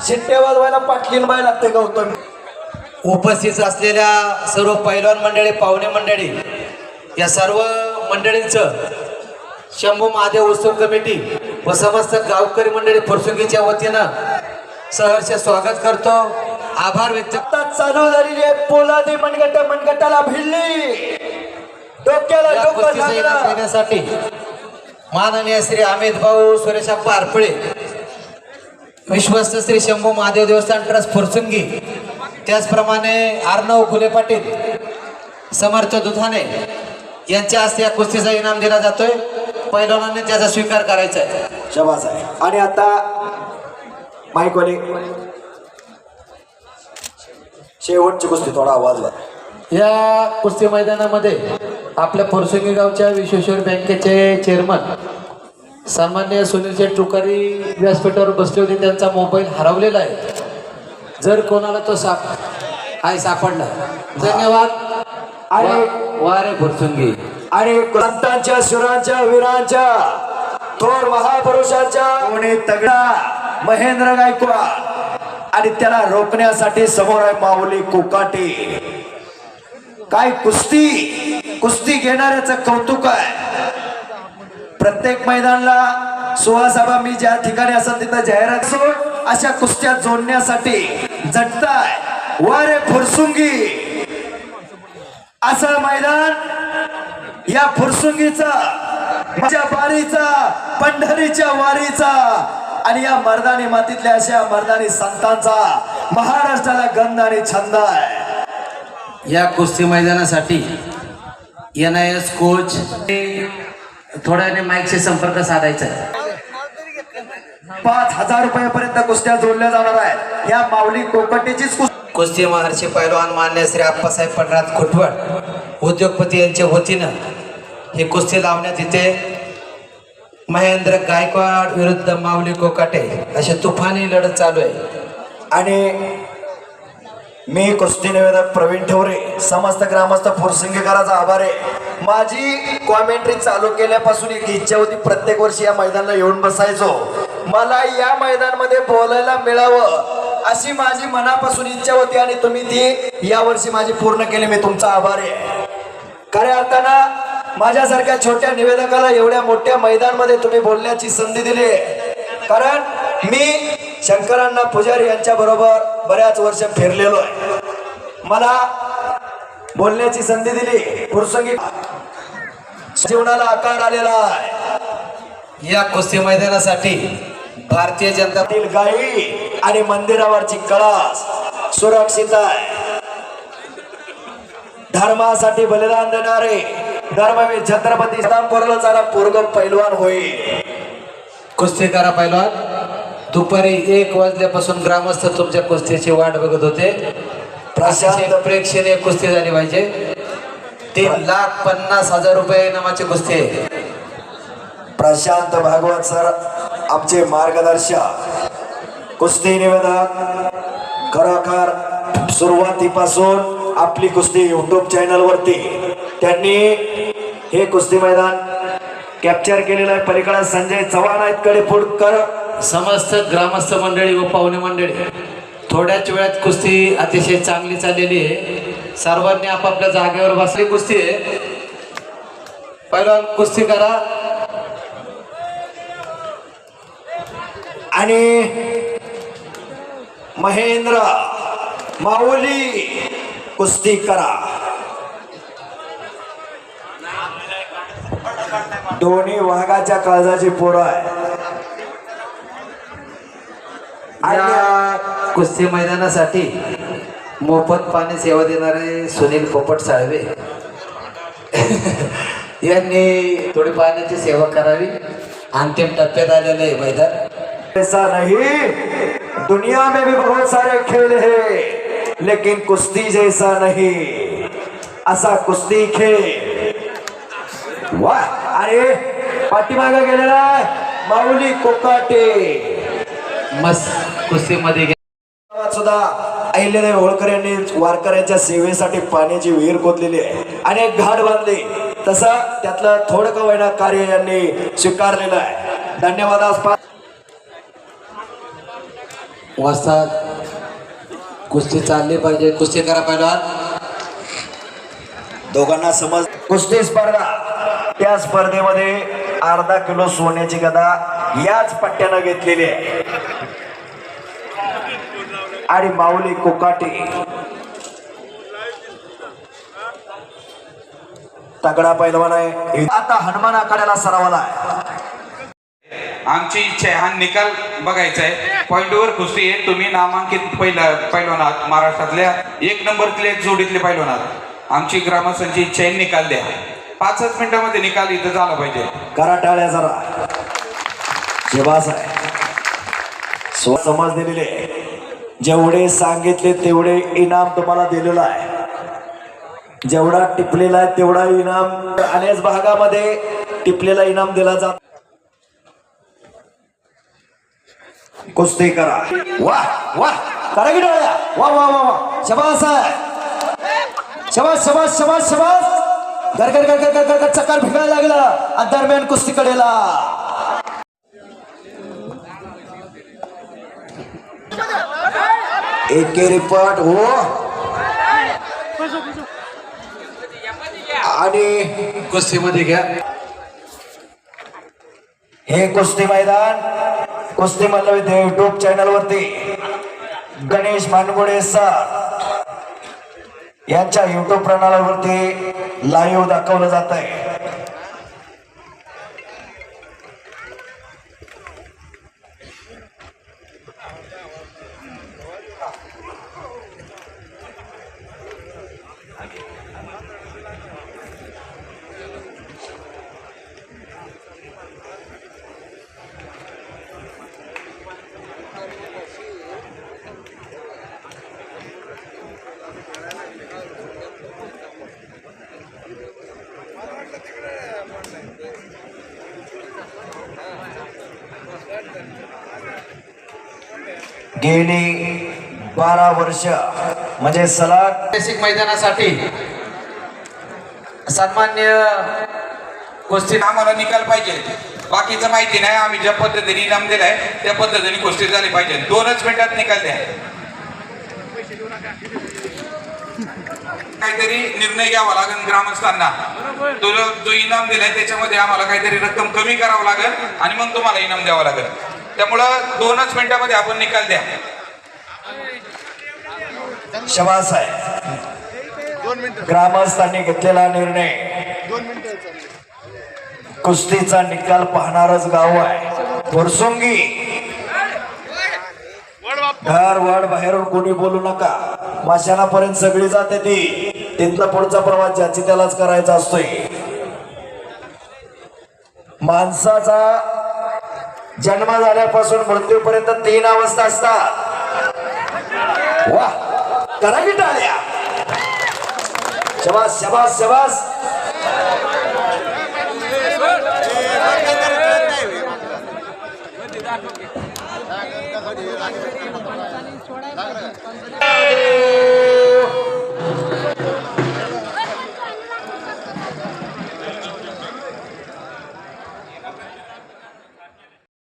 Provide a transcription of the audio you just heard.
शिट्ट्या वाजवायला पाटलीन बाय लागते गौतम. उपस्थित असलेल्या सर्व पैलवान मंडळी पाहुणे मंडळी या सर्व मंडळींचं शंभू महादेव उत्सव कमिटी व समस्त गावकरी मंडळी फुरसुंगीच्या वतीनं सहर्ष स्वागत करतो. आभार व्यक्त चालू झालेली आहे पोलादी मनगट मनगटाला भिडली डोक्याला डोकं लागलं माननीय श्री अमित भाऊ सुरेशप्पा आरपळे विश्वस्त श्री शंभू महादेव देवस्थान ट्रस्ट फुरसुंगी. त्याचप्रमाणे अर्णव घुले पाटील समर्थ दुधाने यांच्या हस्ते या कुस्तीचा इनाम दिला जातोय. पैलवानांनी त्याचा स्वीकार करायचा आहे. शबास आहे. आणि आता माईकवाले शेवटची कुस्ती थोडा आवाज या कुस्ती मैदानामध्ये आपल्या फुरसुंगी गावच्या विश्वेश्वर बँकेचे चेअरमन सन्मान्य सुनील शेठ टुकारी व्यासपीठावर बसले होते त्यांचा मोबाईल हरवलेला आहे. जर कोणाला तो साप आहे सापडला. धन्यवाद. आणि- वारे फुरसुंगी आणि संतांच्या सुरांच्या वीरांच्या थोर महापुरुषांच्या कोणी तगडा महेंद्र गायकवाड आणि त्याला रोखण्यासाठी समोर आहे माऊली कोकाटे. काय कुस्ती कुस्ती घेणाऱ्याचं कौतुक आहे. प्रत्येक मैदानला सुहासाबा मी ज्या ठिकाणी असं तिथं जाहिरात सोड अशा कुस्त्या जोडण्यासाठी झटताय वारे फुरसुंगी. असं मैदान या फुरसुंगीचा माझ्या बारीचा पंढरीच्या वारीचा आणि या मर्दानी मातीतल्या अशा मर्दानी संतांचा महाराष्ट्राला गंध आणि छंद आहे. या कुस्ती मैदानासाठी एन आय एस कोच थोड्या वेळाने माईकशी संपर्क साधायचा आहे. पाच हजार रुपयापर्यंत कुस्त्या जोडल्या जाणार आहेत. या माऊली कोकटेचीच कुस्ती. महर्षी पैलवान मान्य श्री अप्पासाहेब पडरात खुटवड उद्योगपती यांच्या वतीनं ही कुस्ती लावण्यात येते. महेंद्र गायकवाड विरुद्ध माऊली कोकाटे अशी तुफानी लढत चालू आहे. आणि मी कुस्ती निवेदक प्रवीण ठवरे समस्त ग्रामस्थ फुरसिंगेकराचा आभार. आहे माझी कॉमेंट्री चालू केल्यापासून एक इच्छा होती प्रत्येक वर्षी या मैदानाला येऊन बसायचो. मला या मैदानमध्ये बोलायला मिळावं अशी माझी मनापासून इच्छा होती आणि तुम्ही ती यावर्षी माझी पूर्ण केली मी तुमचा आभार. आहे खऱ्या अर्थानं माझ्यासारख्या छोट्या निवेदकाला एवढ्या मोठ्या मैदानमध्ये तुम्ही बोलण्याची संधी दिली. आहे. कारण मी शंकरांना पुजारी यांच्या बरोबर बऱ्याच वर्ष फिरलेलो आहे. मला बोलण्याची संधी दिली. पुरसंगी जीवनाला आकार आलेला आहे. या कुस्ती मैदानासाठी भारतीय जनता गायी आणि मंदिरावरची कळस सुरक्षित आहे. धर्मासाठी बलिदान देणारे धर्मवीर छत्रपती जरा पूर्व पैलवान होईल. कुस्ती करा पैलवान. दुपारी एक वाजल्यापासून ग्रामस्थ तुमच्या कुस्तीची वाट बघत होते. प्रशांत प्रेक्षणीय कुस्ती झाली पाहिजे. तीन लाख पन्नास हजार रुपये इनामाची कुस्ती आहे. प्रशांत भागवत सर आमचे मार्गदर्शक. कुस्ती निवेदक खरोखर सुरुवातीपासून आपली कुस्ती युट्यूब चॅनल वरती. त्यांनी हे कुस्ती मैदान कॅप्चर केलेलं आहे. पलीकडे संजय चव्हाण आहेत. कडेपुडकर समस्त ग्रामस्थ मंडळी व पाहुणे मंडळी थोड्याच वेळात कुस्ती अतिशय चांगली चाललेली आहे. सर्वांनी आपापल्या जागेवर बसली कुस्ती आहे. पहिलवान कुस्ती करा. आणि महेंद्र माऊली कुस्ती करा. दोन्ही वाघाच्या काळजाची पोरं आहे या कुस्ती मैदानासाठी मोफत पाणी सेवा देणारे सुनील पोपट साळवे. यांनी थोडी पाण्याची सेवा करावी. अंतिम टप्प्यात आलेलं आहे मैदान. ऐसा नहीं. दुनिया में भी बहुत सारे खेल है लेकिन कुश्ती जैसा नहीं। असा कुस्ती खेळ वाह! अरे पाठीमागे गेलेला आहे माऊली कोकाटे. मस्त कुस्तीमध्ये सुद्धा अहिल्यादेवी होळकर यांनी वारकऱ्यांच्या सेवेसाठी पाण्याची विहीर खोदलेली आहे. आणि एक घाट बांधली. तसं त्यातलं थोडं का होईना कार्य यांनी स्वीकारलेलं आहे. धन्यवाद आसपास वाजतात कुस्ती चालली पाहिजे. कुस्ती करा पहिलवान. दोघांना समज कुस्ती स्पर्धा. त्या स्पर्धेमध्ये अर्धा किलो सोन्याची गदा याच पट्ट्यानं घेतलेली आहे. आणि माऊली कोकाटे. तगडा पैलवान आहे. आता हनुमान आखाड्याला सरावाला आमची इच्छा आहे. हा निकाल बघायचा आहे. पॉईंटवर कुस्ती आहे. तुम्ही नामांकित पहिला पैलवान आहात. महाराष्ट्रातल्या एक नंबरतले जोडीतले पैलवान आहात. आमची ग्रामस्थांची इच्छा आहे निकाल द्या. पाचच मिनिटामध्ये निकाल इथं झाला पाहिजे. करा टाळ्या जरा. जेवास आहे. समज दिलेले आहे. जेवढे सांगितले तेवढे इनाम तुम्हाला दिलेलं आहे. जेवढा टिपलेला आहे तेवढा इनाम अनेक भागामध्ये टिपलेला इनाम दिला जात. कुस्ती करा. वा वा. करा की टाळ्या वा वा वा वा. शबास आहे. शबास शबास शबास शबास. घर घर घर घर घर घर चकार भिगायला लागला. आणि दरम्यान कुस्ती कडेला. एकेरी पट हो. आणि कुस्तीमध्ये घ्या. हे कुस्ती मैदान कुस्ती मल्ल युट्यूब चॅनल वरती गणेश मानगुडे सर यांच्या युट्यूब प्रणालीवरती लाईव्ह दाखवलं जात आहे गेली बारा वर्ष. म्हणजे सलग बेसिक मैदानासाठी सन्मान्य गोष्टी आम्हाला निकाल पाहिजे. बाकीचं माहिती नाही आम्ही ज्या पद्धतीने इनाम दिलाय त्या पद्धतीने गोष्टी झाली पाहिजे. दोनच मिनिटात निकाल द्या. काहीतरी निर्णय घ्यावा लागेल ग्रामस्थांना. तुला जो जो इनाम दिलाय त्याच्यामध्ये आम्हाला काहीतरी रक्कम कमी करावं लागेल आणि मग तुम्हाला इनाम द्यावं लागेल. त्यामुळं दोनच मिनिटामध्ये आपण निकाल द्या. शबास आहे ग्रामस्थांनी घेतलेला निर्णय. कुस्तीचा निकाल पाहणारच गाव आहे. फुरसुंगी घर वाड बाहेरून कोणी बोलू नका. माशानापर्यंत सगळी जाते ती. तिथला पुढचा प्रवास ज्याची त्यालाच करायचा असतोय. माणसाचा जन्म झाल्यापासून मृत्यूपर्यंत तीन अवस्था असतात. वा करा की टाळ्या शबास शबास शबास.